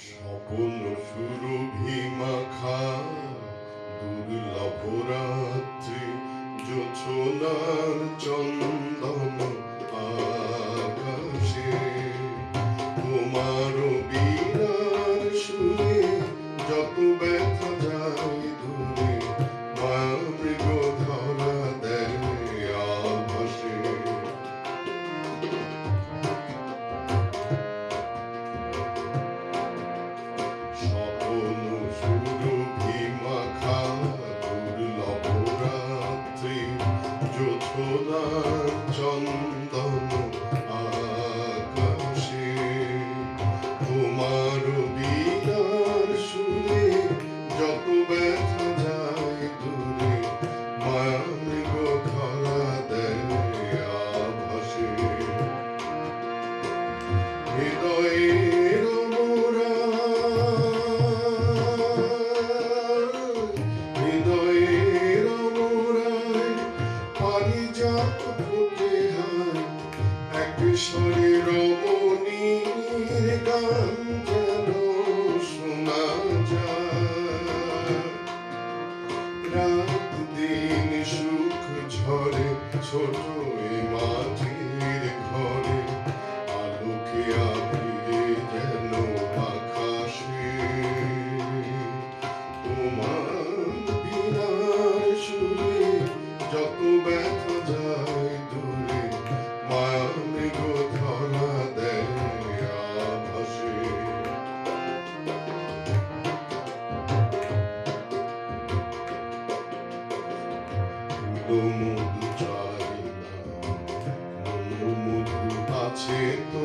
সকল সুরভি মাখা দুর্লভ রাত্রি জোছনার চন্দন আকাশে তোমার বিরার শুনে যত ব্যথা যায় দূরে মামৃগ ধরা দেয় আভাসে Thank you. রাত দিন সুখ ঝরে ছোট মধু কাছে তো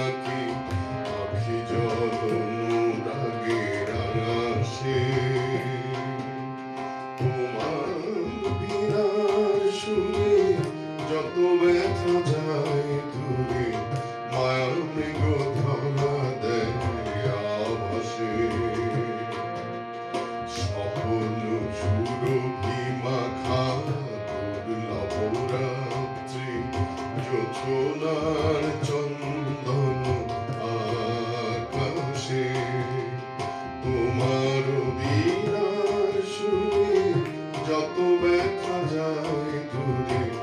সোনার চন্দন আকাশে তোমার বিনা শুনে যত ব্যথা যায় দূরে